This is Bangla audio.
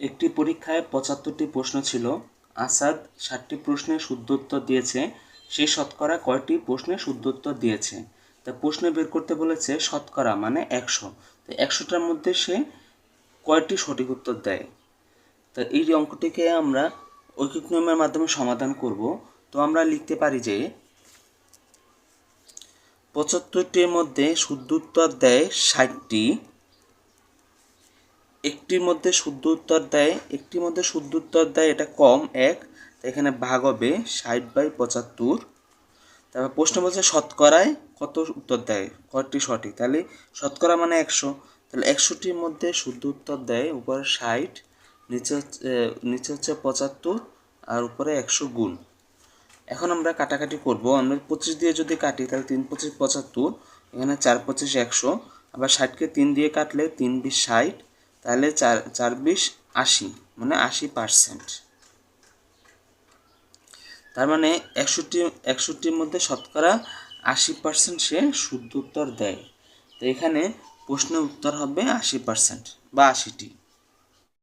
একটি পরীক্ষায় পঁচাত্তরটি প্রশ্ন ছিল। আসাদ ষাটটি প্রশ্নের শুদ্ধোত্তর দিয়েছে। সে শতকরা কয়টি প্রশ্নের শুদ্ধোত্তর দিয়েছে? তা প্রশ্ন বের করতে বলেছে শতকরা মানে একশো। তো একশোটার মধ্যে সে কয়টি সঠিক উত্তর দেয়? তা এই অঙ্কটিকে আমরা ঐকিক নিয়মের মাধ্যমে সমাধান করব। তো আমরা লিখতে পারি যে পঁচাত্তরটির মধ্যে শুদ্ধ উত্তর দেয় ষাটটি। একটির মধ্যে শুদ্ধ উত্তর দেয়, একটির মধ্যে শুদ্ধ উত্তর দেয় এটা কম এক এখানে ভাগ হবে ষাট বাই পঁচাত্তর। তারপর প্রশ্ন বলছে শতকরায় কত উত্তর দেয়? কয়টি সঠিক? তাহলে শতকরা মানে একশো। তাহলে একশোটির মধ্যে শুদ্ধ উত্তর দেয়, উপরে ষাট, নিচে হচ্ছে নিচে হচ্ছে পঁচাত্তর আর উপরে একশো গুণ। এখন আমরা কাটাকাটি করব। আমরা পঁচিশ দিয়ে যদি কাটি, তাহলে তিন পঁচিশ পঁচাত্তর, এখানে চার পঁচিশ একশো। আবার ষাটকে তিন দিয়ে কাটলে তিন বিশ ষাট। তাহলে চার চার বিশ আশি মানে আশি পার্সেন্ট তার মানে একষট্টি, একষট্টির মধ্যে শতকরা আশি পার্সেন্ট সে শুদ্ধ উত্তর দেয়। তো এখানে প্রশ্নের উত্তর হবে আশি পার্সেন্ট বা আশিটি।